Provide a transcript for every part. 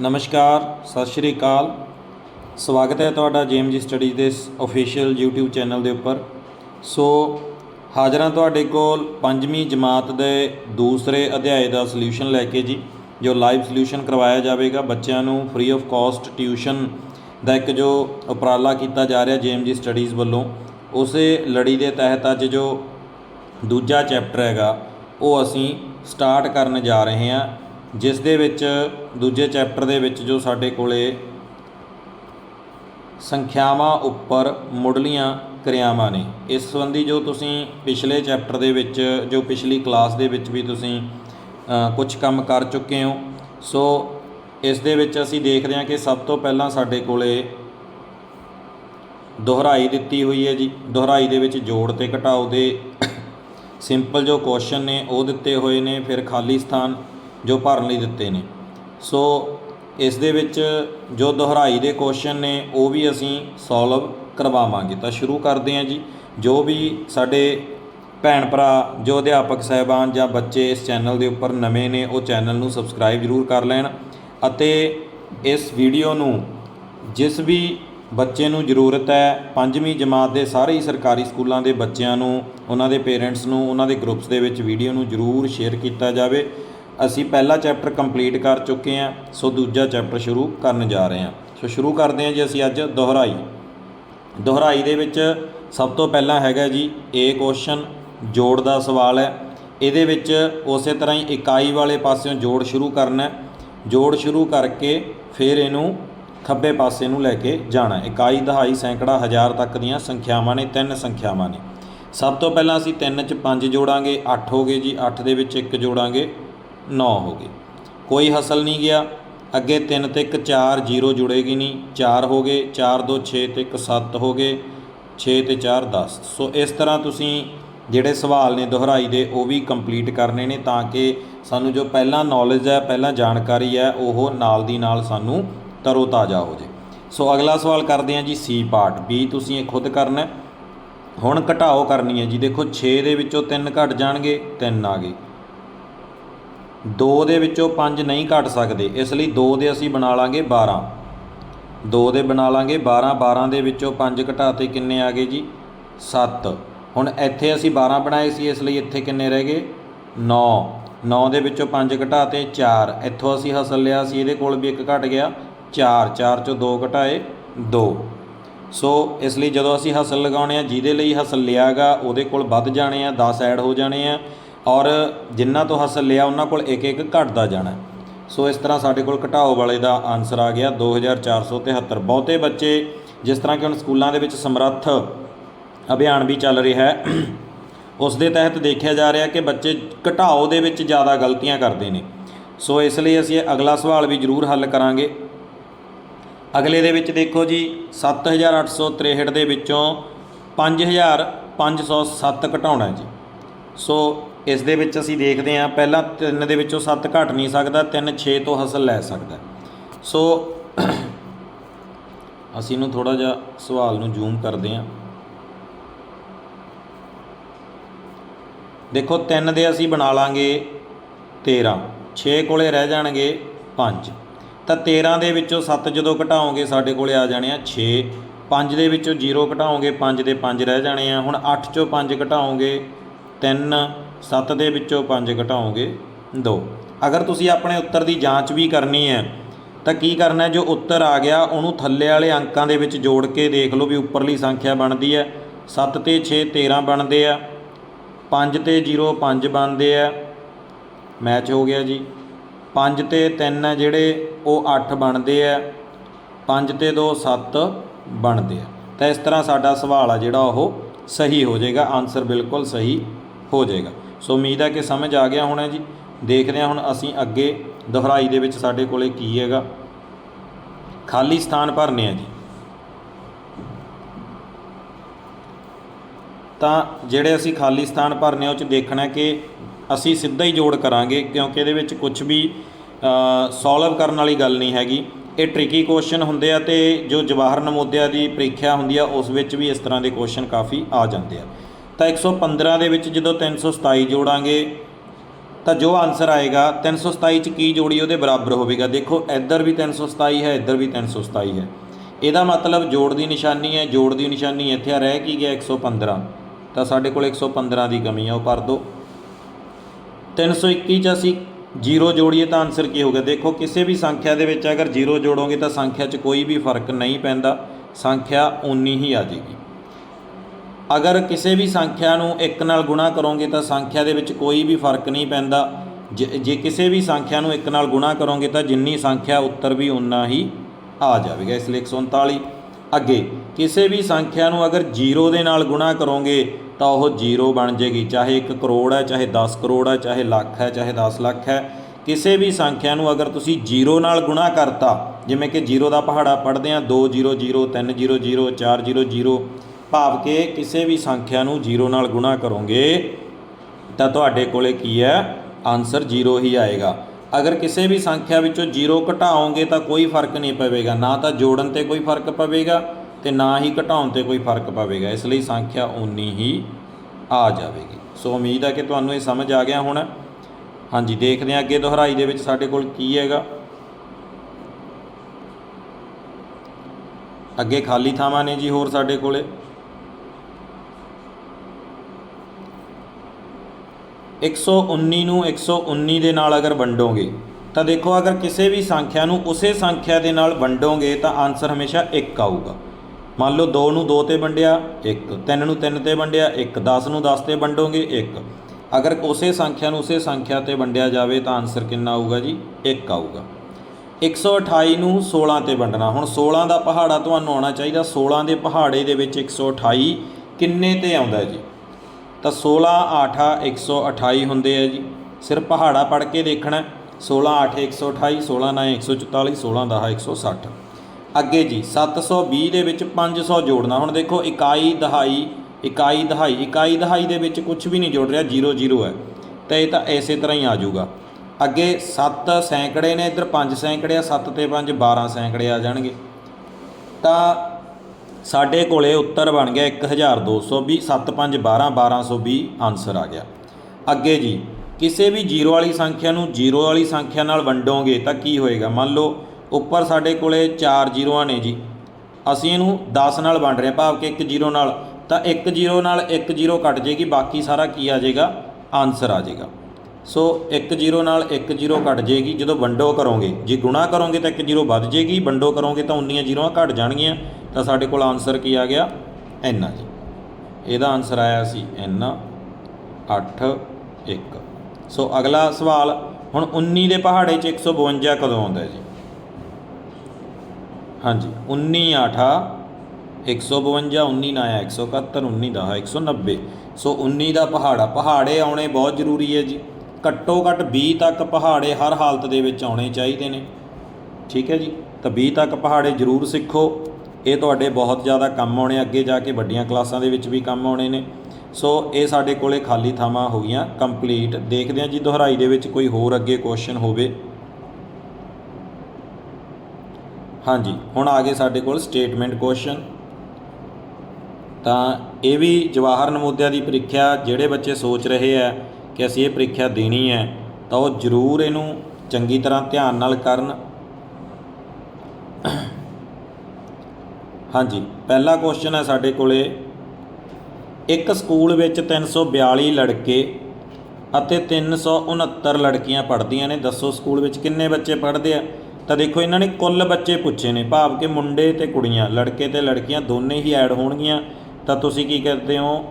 ਨਮਸਕਾਰ, ਸਤਿ ਸ਼੍ਰੀ ਅਕਾਲ। ਸਵਾਗਤ ਹੈ ਤੁਹਾਡਾ ਜੇਐਮਜੀ ਸਟੱਡੀਜ਼ ਦੇ ਇਸ ਅਫੀਸ਼ੀਅਲ YouTube ਚੈਨਲ ਦੇ ਉੱਪਰ। ਸੋ, ਹਾਜ਼ਰਾਂ ਤੁਹਾਡੇ ਕੋਲ ਪੰਜਵੀਂ ਜਮਾਤ ਦੇ ਦੂਸਰੇ ਅਧਿਆਏ ਦਾ ਸੋਲੂਸ਼ਨ ਲੈ ਕੇ ਜੀ, ਜੋ ਲਾਈਵ ਸੋਲੂਸ਼ਨ ਕਰਵਾਇਆ ਜਾਵੇਗਾ। ਬੱਚਿਆਂ ਨੂੰ ਫ੍ਰੀ ਆਫ ਕਾਸਟ ਟਿਊਸ਼ਨ ਦਾ ਇੱਕ ਜੋ ਉਪਰਾਲਾ ਕੀਤਾ ਜਾ ਰਿਹਾ ਜੇਐਮਜੀ ਸਟੱਡੀਜ਼ ਵੱਲੋਂ, ਉਸੇ ਲੜੀ ਦੇ ਤਹਿਤ ਅੱਜ ਜੋ ਦੂਜਾ ਚੈਪਟਰ ਹੈਗਾ, ਉਹ ਅਸੀਂ ਸਟਾਰਟ ਕਰਨ ਜਾ ਰਹੇ ਹਾਂ। ਜਿਸ ਦੇ ਵਿੱਚ ਦੂਜੇ ਚੈਪਟਰ ਦੇ ਵਿੱਚ ਜੋ ਸਾਡੇ ਕੋਲੇ ਸੰਖਿਆਵਾਂ ਉੱਪਰ ਮੁੱਢਲੀਆਂ ਕਿਰਿਆਵਾਂ ਨੇ, ਇਸ ਸੰਬੰਧੀ ਜੋ ਤੁਸੀਂ ਪਿਛਲੇ ਚੈਪਟਰ ਦੇ ਵਿੱਚ, ਜੋ ਪਿਛਲੀ ਕਲਾਸ ਦੇ ਵਿੱਚ ਵੀ ਤੁਸੀਂ ਕੁਝ ਕੰਮ ਕਰ ਚੁੱਕੇ ਹੋ, ਸੋ ਇਸ ਦੇ ਵਿੱਚ ਅਸੀਂ ਦੇਖਦੇ ਹਾਂ ਕਿ ਸਭ ਤੋਂ ਪਹਿਲਾਂ ਸਾਡੇ ਕੋਲੇ ਦੁਹਰਾਈ ਦਿੱਤੀ ਹੋਈ ਹੈ ਜੀ। ਦੁਹਰਾਈ ਦੇ ਵਿੱਚ ਜੋੜ ਤੇ ਘਟਾਓ ਦੇ ਸਿੰਪਲ ਜੋ ਕੁਐਸਚਨ ਨੇ, ਉਹ ਦਿੱਤੇ ਹੋਏ ਨੇ, ਫਿਰ ਖਾਲੀ ਸਥਾਨ ਜੋ ਭਰਨ ਲਈ ਦਿੱਤੇ ਨੇ। ਸੋ ਇਸ ਦੇ ਵਿੱਚ ਜੋ ਦੁਹਰਾਈ ਦੇ ਕੁਐਸਚਨ ਨੇ, ਉਹ ਵੀ ਅਸੀਂ ਸੋਲਵ ਕਰਵਾਵਾਂਗੇ। ਤਾਂ ਸ਼ੁਰੂ ਕਰਦੇ ਹਾਂ ਜੀ। ਜੋ ਵੀ ਸਾਡੇ ਭੈਣ ਭਰਾ ਜੋ ਅਧਿਆਪਕ ਸਹਿਬਾਨ ਜਾਂ ਬੱਚੇ ਇਸ ਚੈਨਲ ਦੇ ਉੱਪਰ ਨਵੇਂ ਨੇ, ਉਹ ਚੈਨਲ ਨੂੰ ਸਬਸਕ੍ਰਾਈਬ ਜ਼ਰੂਰ ਕਰ ਲੈਣ ਅਤੇ ਇਸ ਵੀਡੀਓ ਨੂੰ ਜਿਸ ਵੀ ਬੱਚੇ ਨੂੰ ਜ਼ਰੂਰਤ ਹੈ, ਪੰਜਵੀਂ ਜਮਾਤ ਦੇ ਸਾਰੇ ਹੀ ਸਰਕਾਰੀ ਸਕੂਲਾਂ ਦੇ ਬੱਚਿਆਂ ਨੂੰ, ਉਹਨਾਂ ਦੇ ਪੇਰੈਂਟਸ ਨੂੰ, ਉਹਨਾਂ ਦੇ ਗਰੁੱਪਸ ਦੇ ਵਿੱਚ ਵੀਡੀਓ ਨੂੰ ਜ਼ਰੂਰ ਸ਼ੇਅਰ ਕੀਤਾ ਜਾਵੇ। ਅਸੀਂ ਪਹਿਲਾ ਚੈਪਟਰ ਕੰਪਲੀਟ ਕਰ ਚੁੱਕੇ ਹਾਂ, ਸੋ ਦੂਜਾ ਚੈਪਟਰ ਸ਼ੁਰੂ ਕਰਨ ਜਾ ਰਹੇ ਹਾਂ। ਸੋ ਸ਼ੁਰੂ ਕਰਦੇ ਹਾਂ ਜੀ ਅਸੀਂ ਅੱਜ ਦੁਹਰਾਈ। ਦੁਹਰਾਈ ਦੇ ਵਿੱਚ ਸਭ ਤੋਂ ਪਹਿਲਾਂ ਹੈਗਾ ਜੀ ਏ ਕੁਐਸਚਨ ਜੋੜ ਦਾ ਸਵਾਲ ਹੈ। ਇਹਦੇ ਵਿੱਚ ਉਸੇ ਤਰ੍ਹਾਂ ਹੀ ਇਕਾਈ ਵਾਲੇ ਪਾਸਿਓਂ ਜੋੜ ਸ਼ੁਰੂ ਕਰਨਾ ਹੈ। ਜੋੜ ਸ਼ੁਰੂ ਕਰਕੇ ਫਿਰ ਇਹਨੂੰ ਖੱਬੇ ਪਾਸੇ ਨੂੰ ਲੈ ਕੇ ਜਾਣਾ ਇਕਾਈ, ਦਹਾਈ, ਸੈਂਕੜਾ, ਹਜ਼ਾਰ ਤੱਕ ਦੀਆਂ ਸੰਖਿਆਵਾਂ ਨੇ, ਤਿੰਨ ਸੰਖਿਆਵਾਂ ਨੇ। ਸਭ ਤੋਂ ਪਹਿਲਾਂ ਅਸੀਂ 3 ਚ 5 ਜੋੜਾਂਗੇ 8 ਹੋ ਗਏ ਜੀ 8 ਦੇ ਵਿੱਚ 1 ਜੋੜਾਂਗੇ। 9 ਹੋ ਗਏ। ਕੋਈ ਹਸਲ ਨਹੀਂ ਗਿਆ। ਅੱਗੇ 3 ਤੇ 1 4 0 ਜੁੜੇਗੀ ਨਹੀਂ। 4 ਹੋ ਗਏ 4 2 6 ਤੇ 1 7 ਹੋ ਗਏ 6 ਤੇ 4 10 ਸੋ ਇਸ ਤਰ੍ਹਾਂ ਤੁਸੀਂ ਜਿਹੜੇ ਸਵਾਲ ਨੇ ਦੁਹਰਾਈ ਦੇ, ਉਹ ਵੀ ਕੰਪਲੀਟ ਕਰਨੇ ਨੇ ਤਾਂ ਕਿ ਸਾਨੂੰ ਜੋ ਪਹਿਲਾਂ ਨੌਲੇਜ ਹੈ, ਪਹਿਲਾਂ ਜਾਣਕਾਰੀ ਹੈ, ਉਹ ਨਾਲ ਦੀ ਨਾਲ ਸਾਨੂੰ ਤਰੋ ਤਾਜ਼ਾ ਹੋ ਜੇ। ਸੋ ਅਗਲਾ ਸਵਾਲ ਕਰਦੇ ਹਾਂ ਜੀ ਸੀ ਪਾਰਟ ਬੀ। ਤੁਸੀਂ ਇਹ ਖੁਦ ਕਰਨਾ ਹੁਣ ਘਟਾਓ ਕਰਨੀ ਹੈ ਜੀ। ਦੇਖੋ 6 ਦੇ ਵਿੱਚੋਂ 3 ਘਟ ਜਾਣਗੇ 3 ਆ ਗਏ। 2 ਦੇ ਵਿੱਚੋਂ 5 ਨਹੀਂ ਘਟ ਸਕਦੇ, ਇਸ ਲਈ 2 ਦੇ ਅਸੀਂ ਬਣਾ ਲਾਂਗੇ 12 2 ਦੇ ਬਣਾ ਲਾਂਗੇ 12 12 ਦੇ ਵਿੱਚੋਂ 5 ਘਟਾਤੇ ਕਿੰਨੇ ਆ ਗਏ ਜੀ? 7 ਹੁਣ ਇੱਥੇ ਅਸੀਂ 12 ਬਣਾਏ ਸੀ, ਇਸ ਲਈ ਇੱਥੇ ਕਿੰਨੇ ਰਹਿ ਗਏ? 9 9 ਦੇ ਵਿੱਚੋਂ 5 ਘਟਾਤੇ 4 ਇੱਥੋਂ ਅਸੀਂ ਹਸਲ ਲਿਆ ਸੀ, ਇਹਦੇ ਕੋਲ ਵੀ ਇੱਕ ਘਟ ਗਿਆ 4 4 ਚੋਂ 2 ਘਟਾਏ 2 ਸੋ ਇਸ ਲਈ ਜਦੋਂ ਅਸੀਂ ਹਸਲ ਲਗਾਉਣੇ ਆ, ਜਿਹਦੇ ਲਈ ਹਸਲ ਲਿਆਗਾ, ਉਹਦੇ ਕੋਲ ਵੱਧ ਜਾਣੇ ਆ 10 ਐਡ ਹੋ ਜਾਣੇ ਆ। ਔਰ ਜਿੰਨਾ ਤੋਂ ਹਸਲ ਲਿਆ, ਉਹਨਾਂ ਕੋਲ ਇੱਕ ਇੱਕ ਘਟਦਾ ਜਾਣਾ। ਸੋ ਇਸ ਤਰ੍ਹਾਂ ਸਾਡੇ ਕੋਲ ਘਟਾਓ ਵਾਲੇ ਦਾ ਆਨਸਰ ਆ ਗਿਆ 2473 ਬਹੁਤੇ ਬੱਚੇ ਜਿਸ ਤਰ੍ਹਾਂ ਕਿ ਹੁਣ ਸਕੂਲਾਂ ਦੇ ਵਿੱਚ ਸਮਰੱਥ ਅਭਿਆਨ ਵੀ ਚੱਲ ਰਿਹਾ ਹੈ, ਉਸ ਦੇ ਤਹਿਤ ਦੇਖਿਆ ਜਾ ਰਿਹਾ ਕਿ ਬੱਚੇ ਘਟਾਓ ਦੇ ਵਿੱਚ ਜ਼ਿਆਦਾ ਗਲਤੀਆਂ ਕਰਦੇ ਨੇ। ਸੋ ਇਸ ਲਈ ਅਸੀਂ ਅਗਲਾ ਸਵਾਲ ਵੀ ਜ਼ਰੂਰ ਹੱਲ ਕਰਾਂਗੇ। ਅਗਲੇ ਦੇ ਵਿੱਚ ਦੇਖੋ ਜੀ 7863 ਦੇ ਵਿੱਚੋਂ 5507 ਘਟਾਉਣਾ ਜੀ। ਸੋ ਇਸ ਦੇ ਵਿੱਚ ਅਸੀਂ ਦੇਖਦੇ ਹਾਂ, ਪਹਿਲਾਂ 3 ਦੇ ਵਿੱਚੋਂ 7 ਘਟ ਨਹੀਂ ਸਕਦਾ 3 6 ਤੋਂ ਹਾਸਲ ਲੈ ਸਕਦਾ ਸੋ ਅਸੀਂ ਨੂੰ ਥੋੜਾ ਜਿਹਾ ਸਵਾਲ ਨੂੰ ਜ਼ੂਮ ਕਰਦੇ ਹਾਂ। ਦੇਖੋ 3 ਦੇ ਅਸੀਂ ਬਣਾ ਲਾਂਗੇ 13 6 ਕੋਲੇ ਰਹਿ ਜਾਣਗੇ 5 ਤਾਂ 13 ਦੇ ਵਿੱਚੋਂ 7 ਜਦੋਂ ਘਟਾਓਗੇ, ਸਾਡੇ ਕੋਲੇ ਆ ਜਾਣੇ ਆ 6 5 ਦੇ ਵਿੱਚੋਂ 0 ਘਟਾਓਗੇ 5 ਦੇ 5 ਰਹਿ ਜਾਣੇ ਆ। ਹੁਣ 8 ਚੋਂ 5 ਘਟਾਓਗੇ 3 7 ਦੇ ਵਿੱਚੋਂ 5 ਘਟਾਓਗੇ 2 ਅਗਰ ਤੁਸੀਂ ਆਪਣੇ ਉੱਤਰ ਦੀ ਜਾਂਚ ਵੀ ਕਰਨੀ ਹੈ, ਤਾਂ ਕੀ ਕਰਨਾ ਹੈ? ਜੋ ਉੱਤਰ ਆ ਗਿਆ, ਉਹਨੂੰ ਥੱਲੇ ਵਾਲੇ ਅੰਕਾਂ ਦੇ ਵਿੱਚ ਜੋੜ ਕੇ ਦੇਖ ਲਓ ਵੀ ਉੱਪਰਲੀ ਸੰਖਿਆ ਬਣਦੀ ਹੈ। 7 ਤੇ 6 13 ਬਣਦੇ ਆ। 5 ਤੇ 0 5 ਬਣਦੇ ਆ। ਮੈਚ ਹੋ ਗਿਆ ਜੀ। 5 ਤੇ 3 ਹੈ ਜਿਹੜੇ, ਉਹ 8 ਬਣਦੇ ਆ। 5 ਤੇ 2 7 ਬਣਦੇ ਆ। ਤਾਂ ਇਸ ਤਰ੍ਹਾਂ ਸਾਡਾ ਸਵਾਲ ਆ ਜਿਹੜਾ ਉਹ ਸਹੀ ਹੋ ਜਾਏਗਾ। ਆਨਸਰ ਬਿਲਕੁਲ ਸਹੀ ਹੋ ਜਾਏਗਾ। ਸੋ ਉਮੀਦ ਹੈ ਕਿ ਸਮਝ ਆ ਗਿਆ ਹੋਣਾ ਜੀ। ਦੇਖਦੇ ਹਾਂ ਹੁਣ ਅਸੀਂ ਅੱਗੇ ਦੁਹਰਾਈ ਦੇ ਵਿੱਚ ਸਾਡੇ ਕੋਲੇ ਕੀ ਹੈਗਾ। ਖਾਲੀ ਸਥਾਨ ਭਰਨੇ ਆ ਜੀ। ਤਾਂ ਜਿਹੜੇ ਅਸੀਂ ਖਾਲੀ ਸਥਾਨ ਭਰਨੇ ਆ, ਉਹ ਚ ਦੇਖਣਾ ਕਿ ਅਸੀਂ ਸਿੱਧਾ ਹੀ ਜੋੜ ਕਰਾਂਗੇ, ਕਿਉਂਕਿ ਇਹਦੇ ਵਿੱਚ ਕੁਝ ਵੀ ਸੋਲਵ ਕਰਨ ਵਾਲੀ ਗੱਲ ਨਹੀਂ ਹੈਗੀ। ਇਹ ਟ੍ਰਿਕੀ ਕੁਐਸਚਨ ਹੁੰਦੇ ਆ ਤੇ ਜੋ ਜਵਾਹਰ ਨਮੋਦਿਆ ਦੀ ਪ੍ਰੀਖਿਆ ਹੁੰਦੀ ਆ, ਉਸ ਵਿੱਚ ਵੀ ਇਸ ਤਰ੍ਹਾਂ ਦੇ ਕੁਐਸਚਨ ਕਾਫੀ ਆ ਜਾਂਦੇ ਆ। ਤਾਂ 115 ਦੇ ਵਿੱਚ ਜਦੋਂ 327 ਜੋੜਾਂਗੇ, ਤਾਂ ਜੋ ਆਨਸਰ ਆਏਗਾ 327 ਚ ਕੀ ਜੋੜੀ ਉਹਦੇ ਬਰਾਬਰ ਹੋਵੇਗਾ? ਦੇਖੋ, ਇੱਧਰ ਵੀ 327 ਹੈ, ਇੱਧਰ ਵੀ 327 ਹੈ। ਇਹਦਾ ਮਤਲਬ ਜੋੜ ਦੀ ਨਿਸ਼ਾਨੀ ਹੈ, ਜੋੜ ਦੀ ਨਿਸ਼ਾਨੀ ਇੱਥੇ ਆ, ਰਹਿ ਕੀ ਗਿਆ 115 ਤਾਂ ਸਾਡੇ ਕੋਲ 115 ਦੀ ਕਮੀ ਆ, ਉਹ ਭਰ ਦਿਓ 321 ਚ ਅਸੀਂ 0 ਜੋੜੀਏ ਤਾਂ ਆਨਸਰ ਕੀ ਹੋਗਾ ਦੇਖੋ, ਕਿਸੇ ਵੀ ਸੰਖਿਆ ਦੇ ਵਿੱਚ ਅਗਰ 0 ਜੋੜੋਗੇ ਤਾਂ ਸੰਖਿਆ 'ਚ ਕੋਈ ਵੀ ਫ਼ਰਕ ਨਹੀਂ ਪੈਂਦਾ। ਸੰਖਿਆ ਉਨੀ ਹੀ ਆ ਜਾਏਗੀ। ਅਗਰ ਕਿਸੇ ਵੀ ਸੰਖਿਆ ਨੂੰ 1 ਨਾਲ ਗੁਣਾ ਕਰੋਗੇ ਤਾਂ ਸੰਖਿਆ ਦੇ ਵਿੱਚ ਕੋਈ ਵੀ ਫ਼ਰਕ ਨਹੀਂ ਪੈਂਦਾ। ਜੇ ਜੇ ਕਿਸੇ ਵੀ ਸੰਖਿਆ ਨੂੰ 1 ਨਾਲ ਗੁਣਾ ਕਰੋਗੇ ਤਾਂ ਜਿੰਨੀ ਸੰਖਿਆ ਉੱਤਰ ਵੀ ਉਨਾ ਹੀ ਆ ਜਾਵੇਗਾ। ਇਸ ਲਈ 139 ਅੱਗੇ, ਕਿਸੇ ਵੀ ਸੰਖਿਆ ਨੂੰ ਅਗਰ 0 ਦੇ ਨਾਲ ਗੁਣਾ ਕਰੋਗੇ ਤਾਂ ਉਹ 0 ਬਣ ਜੇਗੀ। ਚਾਹੇ 1 ਕਰੋੜ ਹੈ, ਚਾਹੇ 10 ਕਰੋੜ ਹੈ, ਚਾਹੇ ਲੱਖ ਹੈ, ਚਾਹੇ 10 ਲੱਖ ਹੈ। ਕਿਸੇ ਵੀ ਸੰਖਿਆ ਨੂੰ ਅਗਰ ਤੁਸੀਂ 0 ਨਾਲ ਗੁਣਾ ਕਰਤਾ, ਜਿਵੇਂ ਕਿ 0 ਦਾ ਪਹਾੜਾ ਪੜ੍ਹਦੇ ਆ 2 0 0 3 0 0 4 0 0 ਭਾਵ ਕਿ ਕਿਸੇ ਵੀ ਸੰਖਿਆ ਨੂੰ 0 ਨਾਲ ਗੁਣਾ ਕਰੋਗੇ, ਤਾਂ ਤੁਹਾਡੇ ਕੋਲੇ ਕੀ ਹੈ? ਆਨਸਰ 0 ਹੀ ਆਏਗਾ। ਅਗਰ ਕਿਸੇ ਵੀ ਸੰਖਿਆ ਵਿੱਚੋਂ 0 ਘਟਾਓਗੇ, ਤਾਂ ਕੋਈ ਫ਼ਰਕ ਨਹੀਂ ਪਵੇਗਾ। ਨਾ ਤਾਂ ਜੋੜਨ ਤੇ ਕੋਈ ਫ਼ਰਕ ਪਵੇਗਾ ਤੇ ਨਾ ਹੀ ਘਟਾਉਣ ਤੇ ਕੋਈ ਫ਼ਰਕ ਪਵੇਗਾ। ਇਸ ਲਈ ਸੰਖਿਆ ਉਨੀ ਹੀ ਆ ਜਾਵੇਗੀ। ਸੋ ਉਮੀਦ ਹੈ ਕਿ ਤੁਹਾਨੂੰ ਇਹ ਸਮਝ ਆ ਗਿਆ ਹੋਣਾ। ਹਾਂਜੀ, ਦੇਖਦੇ ਹਾਂ ਅੱਗੇ ਦੁਹਰਾਈ ਦੇ ਵਿੱਚ ਸਾਡੇ ਕੋਲ ਕੀ ਹੈਗਾ। ਅੱਗੇ ਖਾਲੀ ਥਾਵਾਂ ਨੇ ਜੀ ਹੋਰ ਸਾਡੇ ਕੋਲੇ। ਇੱਕ ਸੌ ਉੱਨੀ ਨੂੰ 119 ਦੇ ਨਾਲ ਅਗਰ ਵੰਡੋਗੇ, ਤਾਂ ਦੇਖੋ ਅਗਰ ਕਿਸੇ ਵੀ ਸੰਖਿਆ ਨੂੰ ਉਸੇ ਸੰਖਿਆ ਦੇ ਨਾਲ ਵੰਡੋਗੇ, ਤਾਂ ਆਨਸਰ ਹਮੇਸ਼ਾ 1 ਆਊਗਾ। ਮੰਨ ਲਓ 2 ਨੂੰ 2 ਤੇ ਵੰਡਿਆ 1 3 ਨੂੰ 3 ਤੇ ਵੰਡਿਆ 1 10 ਨੂੰ 10 ਤੇ ਵੰਡੋਗੇ 1 ਅਗਰ ਉਸੇ ਸੰਖਿਆ ਨੂੰ ਉਸੇ ਸੰਖਿਆ ਤੇ ਵੰਡਿਆ ਜਾਵੇ, ਤਾਂ ਆਨਸਰ ਕਿੰਨਾ ਆਊਗਾ ਜੀ? 1 ਆਊਗਾ। 128 ਨੂੰ 16 ਤੇ ਵੰਡਣਾ। ਹੁਣ 16 ਦਾ ਪਹਾੜਾ ਤੁਹਾਨੂੰ ਆਉਣਾ ਚਾਹੀਦਾ। 16 ਦੇ ਪਹਾੜੇ ਦੇ ਵਿੱਚ 128 ਕਿੰਨੇ ਤੇ ਆਉਂਦਾ ਜੀ? ਤਾਂ 16 8 128 ਹੁੰਦੇ ਆ ਜੀ। ਸਿਰਫ ਪਹਾੜਾ ਪੜ ਕੇ ਦੇਖਣਾ 16 8 128 16 9 144 16 10 160 ਅੱਗੇ ਜੀ 720 ਦੇ ਵਿੱਚ 500 ਜੋੜਨਾ। ਹੁਣ ਦੇਖੋ, ਇਕਾਈ, ਦਹਾਈ ਇਕਾਈ ਦਹਾਈ ਇਕਾਈ, ਦਹਾਈ ਦੇ ਵਿੱਚ ਕੁਝ ਵੀ ਨਹੀਂ ਜੋੜ ਰਿਹਾ 0 0 ਹੈ। ਤਾਂ ਇਹ ਤਾਂ ਇਸੇ ਤਰ੍ਹਾਂ ਹੀ ਆ ਜਾਊਗਾ। ਅੱਗੇ 7 ਸੈਂਕੜੇ ਨੇ, ਇੱਧਰ 5 ਸੈਂਕੜੇ ਆ 7 ਤੇ 5 12 ਸੈਂਕੜੇ ਆ ਜਾਣਗੇ। ਤਾਂ ਸਾਡੇ ਕੋਲੇ ਉੱਤਰ ਬਣ ਗਿਆ 1220 7 5 12 1220 ਆਨਸਰ ਆ ਗਿਆ। ਅੱਗੇ ਜੀ, ਕਿਸੇ ਵੀ ਜ਼ੀਰੋ ਵਾਲੀ ਸੰਖਿਆ ਨੂੰ ਜ਼ੀਰੋ ਵਾਲੀ ਸੰਖਿਆ ਨਾਲ ਵੰਡੋਗੇ ਤਾਂ ਕੀ ਹੋਏਗਾ? ਮੰਨ ਲਓ, ਉੱਪਰ ਸਾਡੇ ਕੋਲੇ 4 ਜ਼ੀਰੋਆਂ ਨੇ ਜੀ। ਅਸੀਂ ਇਹਨੂੰ 10 ਨਾਲ ਵੰਡ ਰਹੇ ਹਾਂ, ਭਾਵ ਕਿ ਇੱਕ ਜ਼ੀਰੋ ਨਾਲ। ਤਾਂ ਇੱਕ ਜ਼ੀਰੋ ਨਾਲ ਇੱਕ ਜ਼ੀਰੋ ਕੱਟ ਜੇਗੀ ਬਾਕੀ ਸਾਰਾ ਕੀ ਆ ਜਾਏਗਾ? ਆਨਸਰ ਆ ਜਾਏਗਾ। ਸੋ ਇੱਕ ਜ਼ੀਰੋ ਨਾਲ ਇੱਕ ਜ਼ੀਰੋ ਕੱਟ ਜੇਗੀ ਜਦੋਂ ਵੰਡੋ ਕਰੋਗੇ। ਜੇ ਗੁਣਾ ਕਰੋਗੇ ਤਾਂ ਇੱਕ ਜ਼ੀਰੋ ਵੱਧ ਜੇਗੀ ਵੰਡੋ ਕਰੋਗੇ ਤਾਂ ਉਨੀਆਂ ਜ਼ੀਰੋਆਂ ਘਟ ਜਾਣਗੀਆਂ। ਤਾਂ ਸਾਡੇ ਕੋਲ ਆਨਸਰ ਕੀ ਆ ਗਿਆ? ਇੰਨਾ ਜੀ। ਇਹਦਾ ਆਨਸਰ ਆਇਆ ਸੀ ਇੰਨਾ 8 1 ਸੋ ਅਗਲਾ ਸਵਾਲ, ਹੁਣ 19 ਦੇ ਪਹਾੜੇ 'ਚ 152 ਕਦੋਂ ਆਉਂਦਾ ਜੀ? ਹਾਂਜੀ 19 8 152 19 ਨਾ ਆਇਆ 171 19 ਦਾ 190 ਸੋ 19 ਦਾ ਪਹਾੜਾ, ਪਹਾੜੇ ਆਉਣੇ ਬਹੁਤ ਜ਼ਰੂਰੀ ਹੈ ਜੀ। ਘੱਟੋ ਘੱਟ 20 ਤੱਕ ਪਹਾੜੇ ਹਰ ਹਾਲਤ ਦੇ ਵਿੱਚ ਆਉਣੇ ਚਾਹੀਦੇ ਨੇ। ਠੀਕ ਹੈ ਜੀ? ਤਾਂ 20 ਤੱਕ ਪਹਾੜੇ ਜ਼ਰੂਰ ਸਿੱਖੋ। ਇਹ ਤੁਹਾਡੇ ਬਹੁਤ ਜ਼ਿਆਦਾ ਕੰਮ ਆਉਣੇ, ਅੱਗੇ ਜਾ ਕੇ ਵੱਡੀਆਂ ਕਲਾਸਾਂ ਦੇ ਵਿੱਚ ਵੀ ਕੰਮ ਆਉਣੇ ਨੇ। ਸੋ ਇਹ ਸਾਡੇ ਕੋਲੇ ਖਾਲੀ ਥਾਵਾਂ ਹੋ ਗਈਆਂ ਕੰਪਲੀਟ ਦੇਖਦੇ ਹਾਂ ਜੀ, ਦੁਹਰਾਈ ਦੇ ਵਿੱਚ ਕੋਈ ਹੋਰ ਅੱਗੇ ਕੁਐਸਚਨ ਹੋਵੇ। ਹਾਂਜੀ, ਹੁਣ ਆ ਗਏ ਸਾਡੇ ਕੋਲ ਸਟੇਟਮੈਂਟ ਕੁਐਸਚਨ ਤਾਂ ਇਹ ਵੀ ਜਵਾਹਰ ਨਵੋਦਿਆ ਦੀ ਪ੍ਰੀਖਿਆ, ਜਿਹੜੇ ਬੱਚੇ ਸੋਚ ਰਹੇ ਆ ਕਿ ਅਸੀਂ ਇਹ ਪ੍ਰੀਖਿਆ ਦੇਣੀ ਹੈ, ਤਾਂ ਉਹ ਜ਼ਰੂਰ ਇਹਨੂੰ ਚੰਗੀ ਤਰ੍ਹਾਂ ਧਿਆਨ ਨਾਲ ਕਰਨ। ਹਾਂਜੀ, ਪਹਿਲਾ ਕੁਐਸਚਨ ਹੈ ਸਾਡੇ ਕੋਲੇ। ਇੱਕ ਸਕੂਲ ਵਿੱਚ 342 ਲੜਕੇ ਅਤੇ 369 ਲੜਕੀਆਂ ਪੜ੍ਹਦੀਆਂ ਨੇ। ਦੱਸੋ ਸਕੂਲ ਵਿੱਚ ਕਿੰਨੇ ਬੱਚੇ ਪੜ੍ਹਦੇ ਆ? ਤਾਂ ਦੇਖੋ, ਇਹਨਾਂ ਨੇ ਕੁੱਲ ਬੱਚੇ ਪੁੱਛੇ ਨੇ, ਭਾਵ ਕਿ ਮੁੰਡੇ ਤੇ ਕੁੜੀਆਂ। ਲੜਕੇ ਤੇ ਲੜਕੀਆਂ ਦੋਨੇ ਹੀ ਐਡ ਹੋਣਗੀਆਂ। ਤਾਂ ਤੁਸੀਂ ਕੀ ਕਰਦੇ ਹੋ?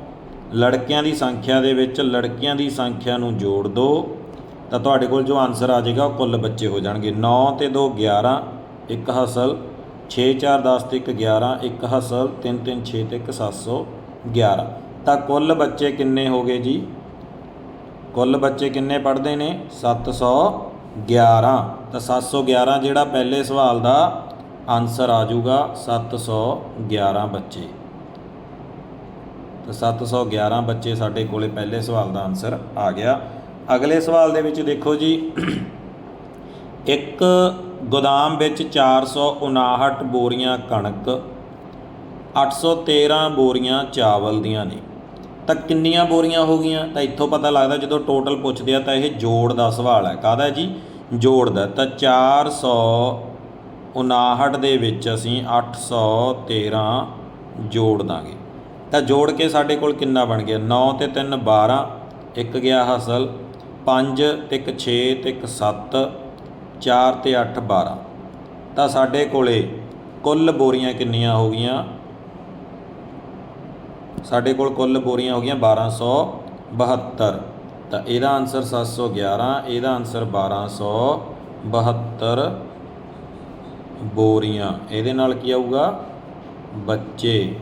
ਲੜਕਿਆਂ ਦੀ ਸੰਖਿਆ ਦੇ ਵਿੱਚ ਲੜਕੀਆਂ ਦੀ ਸੰਖਿਆ ਨੂੰ ਜੋੜ ਦਿਓ ਤਾਂ ਤੁਹਾਡੇ ਕੋਲ ਜੋ ਆਨਸਰ ਆ ਜਾਏਗਾ, ਉਹ ਕੁੱਲ ਬੱਚੇ ਹੋ ਜਾਣਗੇ। 9 ਤੇ 2 11 ਇੱਕ ਹਾਸਲ। 6 4 10 ਤੇ 1 11 ਇੱਕ ਹਾਸਲ 3 3 6 ਤੇ 1 711 ਤਾਂ ਕੁੱਲ ਬੱਚੇ ਕਿੰਨੇ ਹੋ ਗਏ ਜੀ? ਕੁੱਲ ਬੱਚੇ ਕਿੰਨੇ ਪੜ੍ਹਦੇ ਨੇ? 711 ਤਾਂ 711 ਜਿਹੜਾ ਪਹਿਲੇ ਸਵਾਲ ਦਾ ਆਨਸਰ ਆ ਜਾਊਗਾ 711 ਬੱਚੇ। ਤਾਂ 711 ਬੱਚੇ ਸਾਡੇ ਕੋਲੇ ਪਹਿਲੇ ਸਵਾਲ ਦਾ ਆਨਸਰ ਆ ਗਿਆ। ਅਗਲੇ ਸਵਾਲ ਦੇ ਵਿੱਚ ਦੇਖੋ ਜੀ, ਇੱਕ ਗੋਦਾਮ ਵਿੱਚ 459 ਬੋਰੀਆਂ ਕਣਕ 813 ਬੋਰੀਆਂ ਚਾਵਲ ਦੀਆਂ ਨੇ। ਤਾਂ ਕਿੰਨੀਆਂ ਬੋਰੀਆਂ ਹੋ ਗਈਆਂ? ਤਾਂ ਇੱਥੋਂ ਪਤਾ ਲੱਗਦਾ ਜਦੋਂ ਟੋਟਲ ਪੁੱਛਦੇ ਆ ਤਾਂ ਇਹ ਜੋੜ ਦਾ ਸਵਾਲ ਹੈ। ਕਾਹਦਾ ਜੀ? ਜੋੜ ਦਾ। ਤਾਂ 459 ਦੇ ਵਿੱਚ ਅਸੀਂ 813 ਜੋੜ ਦਾਂਗੇ। ਤਾਂ ਜੋੜ ਕੇ ਸਾਡੇ ਕੋਲ ਕਿੰਨਾ ਬਣ ਗਿਆ? 9 ਤੇ 3 12 ਇੱਕ ਗਿਆ ਹਸਲ 5 ਤੇ ਇੱਕ 6 ਤੇ ਇੱਕ 7 4 ਤੇ 8 12 ਤਾਂ ਸਾਡੇ ਕੋਲੇ ਕੁੱਲ ਬੋਰੀਆਂ ਕਿੰਨੀਆਂ ਹੋ ਗਈਆਂ? ਸਾਡੇ ਕੋਲ ਕੁੱਲ ਬੋਰੀਆਂ ਹੋ ਗਈਆਂ 1272 ਤਾਂ ਇਹਦਾ ਆਨਸਰ 711 ਇਹਦਾ ਆਨਸਰ 1272 ਬੋਰੀਆਂ। ਇਹਦੇ ਨਾਲ ਕੀ ਆਊਗਾ? ਬੱਚੇ।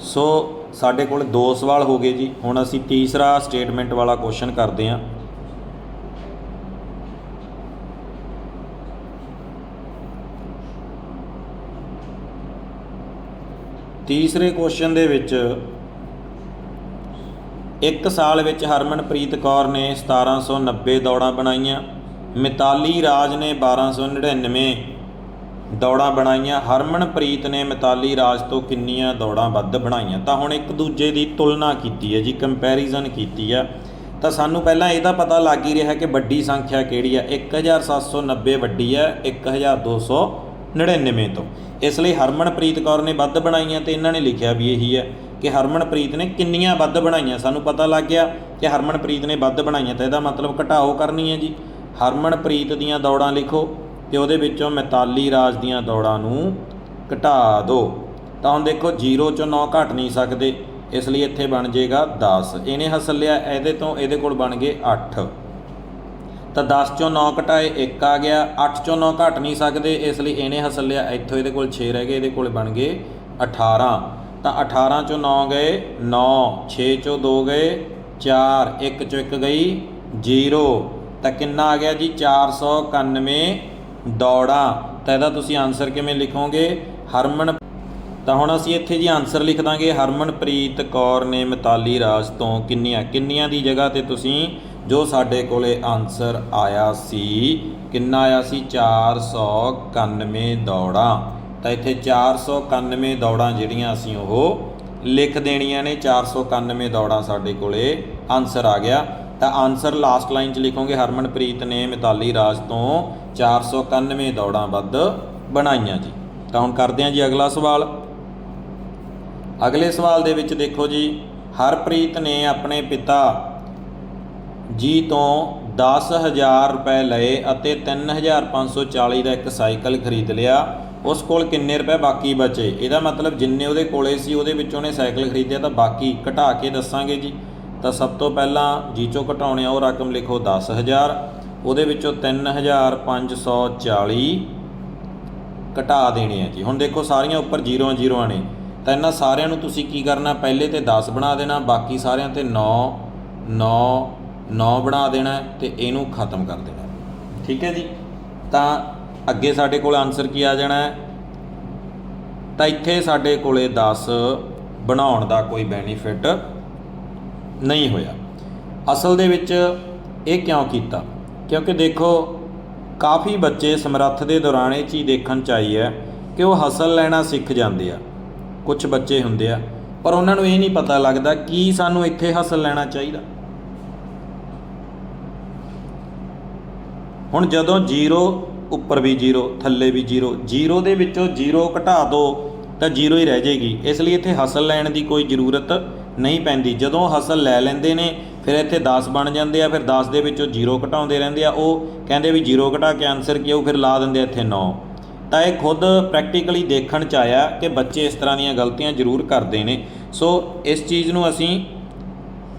ਸੋ ਸਾਡੇ ਕੋਲ ਦੋ ਸਵਾਲ ਹੋ ਗਏ ਜੀ। ਹੁਣ ਅਸੀਂ ਤੀਸਰਾ ਸਟੇਟਮੈਂਟ ਵਾਲਾ ਕੁਐਸਚਨ ਕਰਦੇ ਹਾਂ। ਤੀਸਰੇ ਕੁਐਸਚਨ ਦੇ ਵਿੱਚ ਇੱਕ ਸਾਲ ਵਿੱਚ ਹਰਮਨਪ੍ਰੀਤ ਕੌਰ ਨੇ 1790 ਦੌੜਾਂ ਬਣਾਈਆਂ, ਮਿਤਾਲੀ ਰਾਜ ਨੇ 1299 ਦੌੜਾਂ ਬਣਾਈਆਂ, ਹਰਮਨਪ੍ਰੀਤ ਨੇ ਮਿਤਾਲੀ ਰਾਜ ਤੋਂ ਕਿੰਨੀਆਂ ਦੌੜਾਂ ਵੱਧ ਬਣਾਈਆਂ? ਤਾਂ ਹੁਣ ਇੱਕ ਦੂਜੇ ਦੀ ਤੁਲਨਾ ਕੀਤੀ ਹੈ ਜੀ ਕੰਪੈਰੀਜ਼ਨ ਕੀਤੀ ਆ। ਤਾਂ ਸਾਨੂੰ ਪਹਿਲਾਂ ਇਹਦਾ ਪਤਾ ਲੱਗ ਹੀ ਰਿਹਾ ਕਿ ਵੱਡੀ ਸੰਖਿਆ ਕਿਹੜੀ ਆ? 1790 ਵੱਡੀ ਆ 1200 99 ਤੋਂ। ਇਸ ਲਈ ਹਰਮਨਪ੍ਰੀਤ ਕੌਰ ਨੇ ਵੱਧ ਬਣਾਈਆਂ ਤੇ ਇਹਨਾਂ ਨੇ ਲਿਖਿਆ ਵੀ ਇਹੀ ਹੈ ਕਿ ਹਰਮਨਪ੍ਰੀਤ ਨੇ ਕਿੰਨੀਆਂ ਵੱਧ ਬਣਾਈਆਂ। ਸਾਨੂੰ ਪਤਾ ਲੱਗ ਗਿਆ ਕਿ ਹਰਮਨਪ੍ਰੀਤ ਨੇ ਵੱਧ ਬਣਾਈਆਂ ਤਾਂ ਇਹਦਾ ਮਤਲਬ ਘਟਾਓ ਕਰਨੀ ਹੈ ਜੀ। ਹਰਮਨਪ੍ਰੀਤ ਦੀਆਂ ਦੌੜਾਂ ਲਿਖੋ ਤੇ ਉਹਦੇ ਵਿੱਚੋਂ ਮਿਤਾਲੀ ਰਾਜ ਦੀਆਂ ਦੌੜਾਂ ਨੂੰ ਘਟਾ ਦਿਓ ਤਾਂ ਹੁਣ ਦੇਖੋ, ਜੀਰੋ ਚੋਂ 9 ਘਟ ਨਹੀਂ ਸਕਦੇ, ਇਸ ਲਈ ਇੱਥੇ ਬਣ ਜਾਏਗਾ 10 ਇਹਨੇ ਹੱਸ ਲਿਆ, ਇਹਦੇ ਤੋਂ ਇਹਦੇ ਕੋਲ ਬਣ ਗਏ 8 ਤਾਂ 10 ਚੋਂ 9 ਘਟਾਏ 1 ਆ ਗਿਆ 8 ਚੋਂ 9 ਘਟ ਨਹੀਂ ਸਕਦੇ, ਇਸ ਲਈ ਇਹਨੇ ਹੱਸ ਲਿਆ। ਇੱਥੋਂ ਇਹਦੇ ਕੋਲ 6 ਰਹਿ ਗਏ, ਇਹਦੇ ਕੋਲ ਬਣ ਗਏ 18 ਤਾਂ 18 ਚੋਂ 9 ਗਏ 9 6 ਚੋਂ 2 ਗਏ 4 1 ਚੋਂ 1 ਗਈ 0 ਤਾਂ ਕਿੰਨਾ ਆ ਗਿਆ ਜੀ? 491 ਦੌੜਾਂ। ਤਾਂ ਇਹਦਾ ਤੁਸੀਂ ਆਨਸਰ ਕਿਵੇਂ ਲਿਖੋਗੇ? ਹਰਮਨ ਤਾਂ ਹੁਣ ਅਸੀਂ ਇੱਥੇ ਜੀ ਆਨਸਰ ਲਿਖ ਦਾਂਗੇ। ਹਰਮਨਪ੍ਰੀਤ ਕੌਰ ਨੇ ਮਿਤਾਲੀ ਰਾਜ ਤੋਂ ਕਿੰਨੀਆਂ ਕਿੰਨੀਆਂ ਦੀ ਜਗ੍ਹਾ ਤੇ ਤੁਸੀਂ ਜੋ ਸਾਡੇ ਕੋਲੇ ਆਨਸਰ ਆਇਆ ਸੀ, ਕਿੰਨਾ ਆਇਆ ਸੀ? 491 ਦੌੜਾਂ। ਤਾਂ ਇੱਥੇ 491 ਦੌੜਾਂ ਜਿਹੜੀਆਂ ਅਸੀਂ ਉਹ ਲਿਖ ਦੇਣੀਆਂ ਨੇ। 491 ਦੌੜਾਂ ਸਾਡੇ ਕੋਲੇ ਆਨਸਰ ਆ ਗਿਆ। ਤਾਂ ਆਨਸਰ ਲਾਸਟ ਲਾਈਨ 'ਚ ਲਿਖੋਗੇ, ਹਰਮਨਪ੍ਰੀਤ ਨੇ ਮਿਤਾਲੀ ਰਾਜ ਤੋਂ 491 ਦੌੜਾਂ ਵੱਧ ਬਣਾਈਆਂ ਜੀ। ਤਾਂ ਹੁਣ ਕਰਦੇ ਹਾਂ ਜੀ ਅਗਲਾ ਸਵਾਲ। ਅਗਲੇ ਸਵਾਲ ਦੇ ਵਿੱਚ ਦੇਖੋ ਜੀ, ਹਰਪ੍ਰੀਤ ਨੇ ਆਪਣੇ ਪਿਤਾ ਜੀ ਤੋਂ 10000 ਰੁਪਏ ਲਏ ਅਤੇ 3540 ਦਾ ਇੱਕ ਸਾਈਕਲ ਖਰੀਦ ਲਿਆ। ਉਸ ਕੋਲ ਕਿੰਨੇ ਰੁਪਏ ਬਾਕੀ ਬਚੇ? ਇਹਦਾ ਮਤਲਬ ਜਿੰਨੇ ਉਹਦੇ ਕੋਲੇ ਸੀ, ਉਹਦੇ ਵਿੱਚੋਂ ਉਹਨੇ ਸਾਈਕਲ ਖਰੀਦਿਆ ਤਾਂ ਬਾਕੀ ਘਟਾ ਕੇ ਦੱਸਾਂਗੇ ਜੀ। ਤਾਂ ਸਭ ਤੋਂ ਪਹਿਲਾਂ ਜੀ ਚੋਂ ਘਟਾਉਣੇ ਆ, ਉਹ ਰਕਮ ਲਿਖੋ 10000 ਉਹਦੇ ਵਿੱਚੋਂ 3540 ਘਟਾ ਦੇਣੇ ਆ ਜੀ। ਹੁਣ ਦੇਖੋ, ਸਾਰੀਆਂ ਉੱਪਰ ਜ਼ੀਰੋਆਂ ਜ਼ੀਰੋਆਂ ਨੇ। ਤਾਂ ਇਹਨਾਂ ਸਾਰਿਆਂ ਨੂੰ ਤੁਸੀਂ ਕੀ ਕਰਨਾ? ਪਹਿਲੇ ਤੇ 10 ਬਣਾ ਦੇਣਾ, ਬਾਕੀ ਸਾਰਿਆਂ ਤੇ 9 9 9 ਬਣਾ ਦੇਣਾ ਹੈ ਤੇ ਇਹਨੂੰ ਖਤਮ ਕਰ ਦੇਣਾ ਠੀਕ ਹੈ ਜੀ? ਤਾਂ ਅੱਗੇ ਸਾਡੇ ਕੋਲ ਆਨਸਰ ਕੀ ਆ ਜਾਣਾ ਹੈ? ਤਾਂ ਇੱਥੇ ਸਾਡੇ ਕੋਲੇ 10 ਬਣਾਉਣ ਦਾ ਕੋਈ ਬੈਨੀਫਿਟ ਨਹੀਂ ਹੋਇਆ। ਅਸਲ ਦੇ ਵਿੱਚ ਇਹ ਕਿਉਂ ਕੀਤਾ? ਕਿਉਂਕਿ ਦੇਖੋ, ਕਾਫੀ ਬੱਚੇ ਸਮਰੱਥ ਦੇ ਦੌਰਾਨ ਇਹ ਚੀਜ਼ ਦੇਖਣ ਚ ਆਈ ਹੈ ਕਿ ਉਹ ਹਸਲ ਲੈਣਾ ਸਿੱਖ ਜਾਂਦੇ ਆ। ਕੁਝ ਬੱਚੇ ਹੁੰਦੇ ਆ, ਪਰ ਉਹਨਾਂ ਨੂੰ ਇਹ ਨਹੀਂ ਪਤਾ ਲੱਗਦਾ ਕੀ ਸਾਨੂੰ ਇੱਥੇ ਹਸਲ ਲੈਣਾ ਚਾਹੀਦਾ। ਹੁਣ ਜਦੋਂ 0 ਉੱਪਰ ਵੀ 0 ਥੱਲੇ ਵੀ 0 0 ਦੇ ਵਿੱਚੋਂ 0 ਘਟਾ ਦਿਓ ਤਾਂ 0 ਹੀ ਰਹਿ ਜਾਏਗੀ ਇਸ ਲਈ ਇੱਥੇ ਹਸਲ ਲੈਣ ਦੀ ਕੋਈ ਜ਼ਰੂਰਤ ਨਹੀਂ ਪੈਂਦੀ। ਜਦੋਂ ਹਸਲ ਲੈ ਲੈਂਦੇ ਨੇ, ਫਿਰ ਇੱਥੇ 10 ਬਣ ਜਾਂਦੇ ਆ, ਫਿਰ 10 ਦੇ ਵਿੱਚੋਂ 0 ਘਟਾਉਂਦੇ ਰਹਿੰਦੇ ਆ। ਉਹ ਕਹਿੰਦੇ ਵੀ 0 ਘਟਾ ਕੇ ਆਨਸਰ ਕੀ ਉਹ ਫਿਰ ਲਾ ਦਿੰਦੇ ਆ ਇੱਥੇ 9 ਤਾਂ ਇਹ ਖੁਦ ਪ੍ਰੈਕਟੀਕਲੀ ਦੇਖਣ ਚ ਆਇਆ ਕਿ ਬੱਚੇ ਇਸ ਤਰ੍ਹਾਂ ਦੀਆਂ ਗਲਤੀਆਂ ਜ਼ਰੂਰ ਕਰਦੇ ਨੇ। ਸੋ ਇਸ ਚੀਜ਼ ਨੂੰ ਅਸੀਂ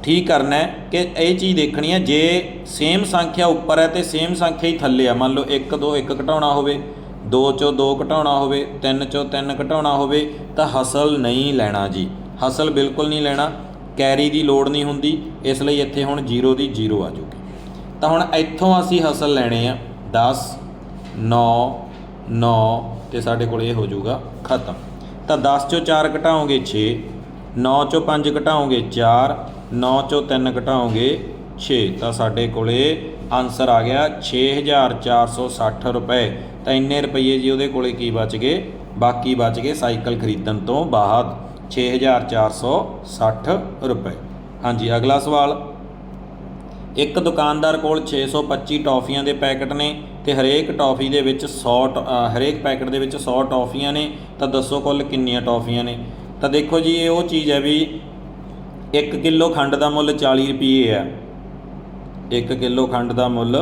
ਠੀਕ ਕਰਨਾ ਹੈ ਕਿ ਇਹ ਚੀਜ਼ ਦੇਖਣੀ ਹੈ, ਜੇ ਸੇਮ ਸੰਖਿਆ ਉੱਪਰ ਹੈ ਤੇ ਸੇਮ ਸੰਖਿਆ ਹੀ ਥੱਲੇ ਆ। ਮੰਨ ਲਓ 1 2 1 ਘਟਾਉਣਾ ਹੋਵੇ 2 ਚੋਂ 2 ਘਟਾਉਣਾ ਹੋਵੇ 3 ਚੋਂ 3 ਘਟਾਉਣਾ ਹੋਵੇ, ਤਾਂ ਹਸਲ ਨਹੀਂ ਲੈਣਾ ਜੀ। ਹਸਲ ਬਿਲਕੁਲ ਨਹੀਂ ਲੈਣਾ ਕੈਰੀ ਦੀ ਲੋੜ ਨਹੀਂ ਹੁੰਦੀ, ਇਸ ਲਈ ਇੱਥੇ ਹੁਣ 0 ਦੀ 0 ਆ ਜੂਗੀ। ਤਾਂ ਹੁਣ ਇੱਥੋਂ ਅਸੀਂ ਹਸਲ ਲੈਣੇ ਆ 10 9 9 ਤੇ ਸਾਡੇ ਕੋਲ ਇਹ ਹੋ ਜਾਊਗਾ ਖਤਮ। ਤਾਂ 10 ਚੋਂ 4 ਘਟਾਓਗੇ 6 9 ਚੋਂ 5 ਘਟਾਓਗੇ 4 9 ਚੋਂ 3 ਘਟਾਓਗੇ 6 ਤਾਂ ਸਾਡੇ ਕੋਲੇ ਆਨਸਰ ਆ ਗਿਆ 6460 ਰੁਪਏ। ਤਾਂ ਇੰਨੇ ਰੁਪਏ ਜੀ ਉਹਦੇ ਕੋਲੇ ਕੀ ਬਚ ਗਏ? ਬਾਕੀ ਬਚ ਗਏ ਸਾਈਕਲ ਖਰੀਦਣ ਤੋਂ ਬਾਅਦ 6460 ਰੁਪਏ। ਹਾਂਜੀ, ਅਗਲਾ ਸਵਾਲ। ਇੱਕ ਦੁਕਾਨਦਾਰ ਕੋਲ 625 ਟੌਫੀਆਂ ਦੇ ਪੈਕਟ ਨੇ ਤੇ ਹਰੇਕ ਟੌਫੀ ਦੇ ਵਿੱਚ 100 ਟ- ਹਰੇਕ ਪੈਕਟ ਦੇ ਵਿੱਚ 100 ਟੌਫੀਆਂ ਨੇ, ਤਾਂ ਦੱਸੋ ਕੁੱਲ ਕਿੰਨੀਆਂ ਟੌਫੀਆਂ ਨੇ? ਤਾਂ ਦੇਖੋ ਜੀ, ਇਹ ਉਹ ਚੀਜ਼ ਹੈ ਵੀ 1 ਕਿਲੋ ਖੰਡ ਦਾ ਮੁੱਲ 40 ਰੁਪਏ ਹੈ 1 ਕਿਲੋ ਖੰਡ ਦਾ ਮੁੱਲ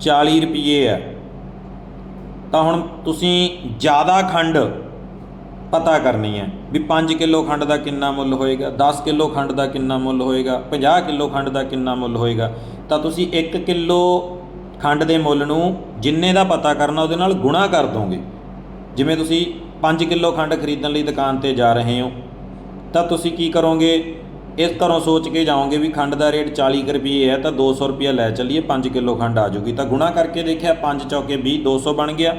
40 ਰੁਪਏ ਹੈ ਤਾਂ ਹੁਣ ਤੁਸੀਂ ਜ਼ਿਆਦਾ ਖੰਡ ਪਤਾ ਕਰਨੀ ਹੈ ਵੀ 5 ਕਿਲੋ ਖੰਡ ਦਾ ਕਿੰਨਾ ਮੁੱਲ ਹੋਏਗਾ 10 ਕਿਲੋ ਖੰਡ ਦਾ ਕਿੰਨਾ ਮੁੱਲ ਹੋਏਗਾ 50 ਕਿਲੋ ਖੰਡ ਦਾ ਕਿੰਨਾ ਮੁੱਲ ਹੋਏਗਾ। ਤਾਂ ਤੁਸੀਂ 1 ਕਿਲੋ ਖੰਡ ਦੇ ਮੁੱਲ ਨੂੰ ਜਿੰਨੇ ਦਾ ਪਤਾ ਕਰਨਾ ਉਹਦੇ ਨਾਲ ਗੁਣਾ ਕਰ ਦੋਗੇ। ਜਿਵੇਂ ਤੁਸੀਂ 5 ਕਿਲੋ ਖੰਡ ਖਰੀਦਣ ਲਈ ਦੁਕਾਨ ਤੇ ਜਾ ਰਹੇ ਹੋ, ਤਾਂ ਤੁਸੀਂ ਕੀ ਕਰੋਗੇ? ਇਸ ਤਰ੍ਹਾਂ ਸੋਚ ਕੇ ਜਾਓਗੇ ਵੀ ਖੰਡ ਦਾ ਰੇਟ 40 ਕੁ ਰੁਪਏ ਹੈ ਤਾਂ 200 ਰੁਪਏ ਲੈ ਚੱਲੀਏ 5 ਕਿਲੋ ਖੰਡ ਆ ਜੂਗੀ ਤਾਂ ਗੁਣਾ ਕਰਕੇ ਦੇਖਿਆ 5 ਚੌਕੇ 20 200 ਬਣ ਗਿਆ।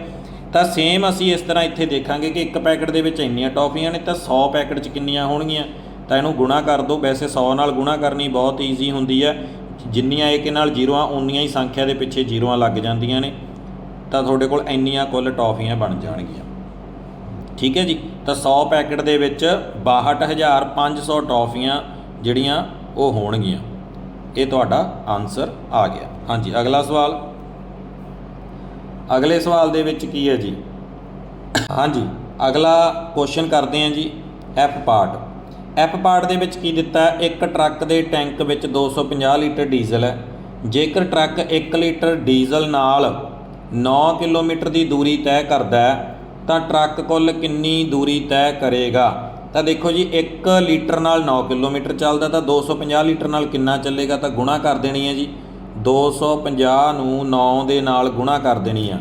ਤਾਂ ਸੇਮ ਅਸੀਂ ਇਸ ਤਰ੍ਹਾਂ ਇੱਥੇ ਦੇਖਾਂਗੇ ਕਿ ਇੱਕ ਪੈਕਟ ਦੇ ਵਿੱਚ ਇੰਨੀਆਂ ਟੌਫੀਆਂ ਨੇ ਤਾਂ 100 ਪੈਕਟ 'ਚ ਕਿੰਨੀਆਂ ਹੋਣਗੀਆਂ। ਤਾਂ ਇਹਨੂੰ ਗੁਣਾ ਕਰ ਦਿਓ ਵੈਸੇ 100 ਨਾਲ ਗੁਣਾ ਕਰਨੀ ਬਹੁਤ ਈਜ਼ੀ ਹੁੰਦੀ ਹੈ। ਜਿੰਨੀਆਂ ਇੱਕ ਨਾਲ ਜ਼ੀਰੋਆਂ, ਉਨੀਆਂ ਹੀ ਸੰਖਿਆ ਦੇ ਪਿੱਛੇ ਜ਼ੀਰੋਆਂ ਲੱਗ ਜਾਂਦੀਆਂ ਨੇ। ਤਾਂ ਤੁਹਾਡੇ ਕੋਲ ਇੰਨੀਆਂ ਕੁੱਲ ਟੌਫੀਆਂ ਬਣ ਜਾਣਗੀਆਂ। ਠੀਕ ਹੈ ਜੀ? ਤਾਂ 100 ਪੈਕਟ ਦੇ ਵਿੱਚ 62500 ਟੌਫੀਆਂ ਜਿਹੜੀਆਂ ਉਹ ਹੋਣਗੀਆਂ। ਇਹ ਤੁਹਾਡਾ ਆਨਸਰ ਆ ਗਿਆ। ਹਾਂਜੀ, ਅਗਲਾ ਸਵਾਲ। ਅਗਲੇ ਸਵਾਲ ਦੇ ਵਿੱਚ ਕੀ ਹੈ ਜੀ? ਹਾਂਜੀ, ਅਗਲਾ ਕੁਐਸਚਨ ਕਰਦੇ ਹਾਂ ਜੀ ਐਫ ਪਾਰਟ ਐਫ ਪਾਰਟ ਦੇ ਵਿੱਚ ਕੀ ਦਿੱਤਾ ਇੱਕ ਟਰੱਕ ਦੇ ਟੈਂਕ ਵਿੱਚ 250 ਲੀਟਰ ਡੀਜ਼ਲ ਹੈ। ਜੇਕਰ ਟਰੱਕ 1 ਲੀਟਰ ਡੀਜ਼ਲ ਨਾਲ 9 ਕਿਲੋਮੀਟਰ ਦੀ ਦੂਰੀ ਤੈਅ ਕਰਦਾ ਹੈ, ਤਾਂ ਟਰੱਕ ਕੁੱਲ ਕਿੰਨੀ ਦੂਰੀ ਤੈਅ ਕਰੇਗਾ? ਤਾਂ ਦੇਖੋ ਜੀ 1 ਲੀਟਰ ਨਾਲ 9 ਕਿਲੋਮੀਟਰ ਚੱਲਦਾ ਤਾਂ 250 ਲੀਟਰ ਨਾਲ ਕਿੰਨਾ ਚੱਲੇਗਾ ਤਾਂ ਗੁਣਾ ਕਰ ਦੇਣੀ ਹੈ ਜੀ। 250 ਨੂੰ 9 ਦੇ ਨਾਲ ਗੁਣਾ ਕਰ ਦੇਣੀ ਆ।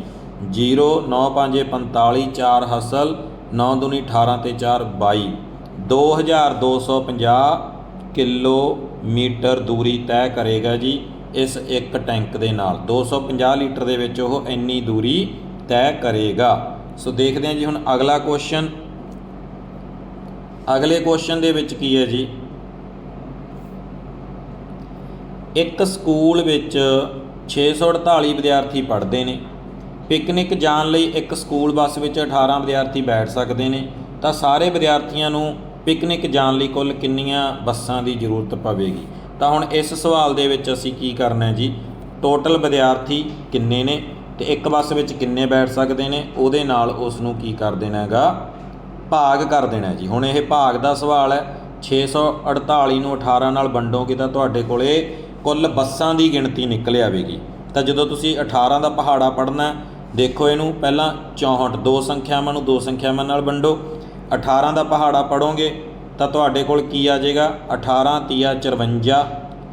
0 9 5 45 4 ਹਸਲ 9 ਦੂਣੀ 18 ਤੇ 4 22 2250 ਕਿਲੋਮੀਟਰ ਦੂਰੀ ਤੈਅ ਕਰੇਗਾ ਜੀ ਇਸ ਇੱਕ ਟੈਂਕ ਦੇ ਨਾਲ। 250 ਲੀਟਰ ਦੇ ਵਿੱਚ ਉਹ ਇੰਨੀ ਦੂਰੀ ਤੈਅ ਕਰੇਗਾ। ਸੋ ਦੇਖਦੇ ਹਾਂ ਜੀ ਹੁਣ ਅਗਲਾ ਕੁਐਸਚਨ ਅਗਲੇ ਕੁਐਸਚਨ ਦੇ ਵਿੱਚ ਕੀ ਹੈ ਜੀ? ਇੱਕ ਸਕੂਲ ਵਿੱਚ 648 ਵਿਦਿਆਰਥੀ ਪੜ੍ਹਦੇ ਨੇ। ਪਿਕਨਿਕ ਜਾਣ ਲਈ ਇੱਕ ਸਕੂਲ ਬੱਸ ਵਿੱਚ 18 ਵਿਦਿਆਰਥੀ ਬੈਠ ਸਕਦੇ ਨੇ। ਤਾਂ ਸਾਰੇ ਵਿਦਿਆਰਥੀਆਂ ਨੂੰ ਪਿਕਨਿਕ ਜਾਣ ਲਈ ਕੁੱਲ ਕਿੰਨੀਆਂ ਬੱਸਾਂ ਦੀ ਜ਼ਰੂਰਤ ਪਵੇਗੀ? ਤਾਂ ਹੁਣ ਇਸ ਸਵਾਲ ਦੇ ਵਿੱਚ ਅਸੀਂ ਕੀ ਕਰਨਾ ਹੈ ਜੀ? ਟੋਟਲ ਵਿਦਿਆਰਥੀ ਕਿੰਨੇ ਨੇ ਤੇ ਇੱਕ ਬੱਸ ਵਿੱਚ ਕਿੰਨੇ ਬੈਠ ਸਕਦੇ ਨੇ? ਉਹਦੇ ਨਾਲ ਉਸ ਨੂੰ ਕੀ ਕਰ ਦੇਣਾ ਹੈਗਾ? ਭਾਗ ਕਰ ਦੇਣਾ ਜੀ। ਹੁਣ ਇਹ ਭਾਗ ਦਾ ਸਵਾਲ ਹੈ 648 ਨੂੰ 18 ਨਾਲ ਵੰਡੋਗੇ ਤਾਂ ਤੁਹਾਡੇ ਕੋਲੇ ਕੁੱਲ ਬੱਸਾਂ ਦੀ ਗਿਣਤੀ ਨਿਕਲ ਆਵੇਗੀ। ਤਾਂ ਜਦੋਂ ਤੁਸੀਂ 18 ਦਾ ਪਹਾੜਾ ਪੜਨਾ ਦੇਖੋ ਇਹਨੂੰ ਪਹਿਲਾਂ 64 ਦੋ ਸੰਖਿਆਵਾਂ ਨੂੰ ਦੋ ਸੰਖਿਆਵਾਂ ਨਾਲ ਵੰਡੋ। 18 ਦਾ ਪਹਾੜਾ ਪੜੋਗੇ ਤਾਂ ਤੁਹਾਡੇ ਕੋਲ ਕੀ ਆ ਜਾਏਗਾ? 18 ਤੀਆ 54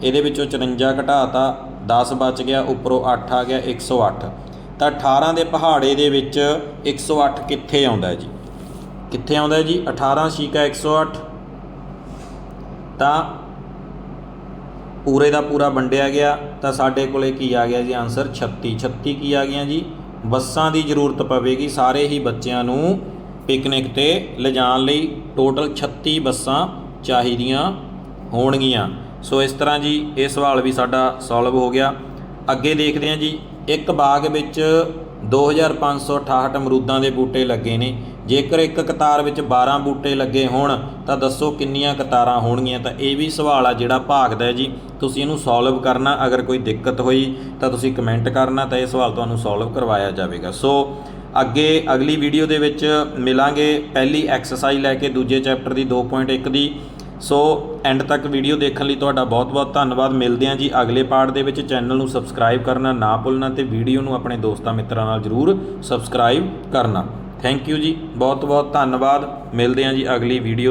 ਇਹਦੇ ਵਿੱਚੋਂ 54 ਘਟਾਤਾ 10 ਬਚ ਗਿਆ, ਉੱਪਰੋਂ 8 ਆ ਗਿਆ 108 ਤਾਂ 18 ਦੇ ਪਹਾੜੇ ਦੇ ਵਿੱਚ 108 ਕਿੱਥੇ ਆਉਂਦਾ ਜੀ? ਕਿੱਥੇ ਆਉਂਦਾ ਜੀ? 18 ਛੀਕਾ 108 ਤਾਂ ਪੂਰੇ ਦਾ ਪੂਰਾ ਵੰਡਿਆ ਗਿਆ। ਤਾਂ ਸਾਡੇ ਕੋਲੇ ਕੀ ਆ ਗਿਆ ਜੀ ਆਨਸਰ 36 36 ਕੀ ਆ ਗਈਆਂ ਜੀ? ਬੱਸਾਂ ਦੀ ਜ਼ਰੂਰਤ ਪਵੇਗੀ ਸਾਰੇ ਹੀ ਬੱਚਿਆਂ ਨੂੰ ਪਿਕਨਿਕ ਤੇ ਲਿਜਾਣ ਲਈ। ਟੋਟਲ 36 ਬੱਸਾਂ ਚਾਹੀਦੀਆਂ ਹੋਣਗੀਆਂ। ਸੋ ਇਸ ਤਰ੍ਹਾਂ ਜੀ, ਇਹ ਸਵਾਲ ਵੀ ਸਾਡਾ ਸੋਲਵ ਹੋ ਗਿਆ। ਅੱਗੇ ਦੇਖਦੇ ਹਾਂ ਜੀ। ਇੱਕ ਬਾਗ ਵਿੱਚ 2568 ਅਮਰੂਦਾਂ ਦੇ ਬੂਟੇ ਲੱਗੇ ਨੇ। ਜੇਕਰ ਇੱਕ ਕਤਾਰ ਵਿੱਚ 12 ਬੂਟੇ ਲੱਗੇ ਹੋਣ, ਤਾਂ ਦੱਸੋ ਕਿੰਨੀਆਂ ਕਤਾਰਾਂ ਹੋਣਗੀਆਂ? ਤਾਂ ਇਹ ਵੀ ਸਵਾਲ ਆ ਜਿਹੜਾ ਭਾਗਦਾ ਹੈ ਜੀ। ਤੁਸੀਂ ਇਹਨੂੰ ਸੋਲਵ ਕਰਨਾ, ਅਗਰ ਕੋਈ ਦਿੱਕਤ ਹੋਈ, ਤਾਂ ਤੁਸੀਂ ਕਮੈਂਟ ਕਰਨਾ, ਤਾਂ ਇਹ ਸਵਾਲ ਤੁਹਾਨੂੰ ਸੋਲਵ ਕਰਵਾਇਆ ਜਾਵੇਗਾ। ਸੋ ਅੱਗੇ ਅਗਲੀ ਵੀਡੀਓ ਦੇ ਵਿੱਚ ਮਿਲਾਂਗੇ। ਪਹਿਲੀ ਐਕਸਰਸਾਈਜ਼ ਲੈ ਕੇ ਦੂਜੇ ਚੈਪਟਰ ਦੀ 2.1 ਦੀ। ਸੋ ਐਂਡ ਤੱਕ ਵੀਡੀਓ ਦੇਖਣ ਲਈ ਤੁਹਾਡਾ ਬਹੁਤ-ਬਹੁਤ ਧੰਨਵਾਦ। ਮਿਲਦੇ ਹਾਂ ਜੀ ਅਗਲੇ ਪਾਰਟ ਦੇ ਵਿੱਚ। ਚੈਨਲ ਨੂੰ ਸਬਸਕ੍ਰਾਈਬ ਕਰਨਾ ਨਾ ਭੁੱਲਣਾ ਤੇ ਵੀਡੀਓ ਨੂੰ ਆਪਣੇ ਦੋਸਤਾਂ ਮਿੱਤਰਾਂ ਨਾਲ ਜਰੂਰ ਸਬਸਕ੍ਰਾਈਬ ਕਰਨਾ। ਥੈਂਕ ਯੂ ਜੀ। ਬਹੁਤ-ਬਹੁਤ ਧੰਨਵਾਦ। ਮਿਲਦੇ ਹਾਂ ਜੀ ਅਗਲੀ ਵੀਡੀਓ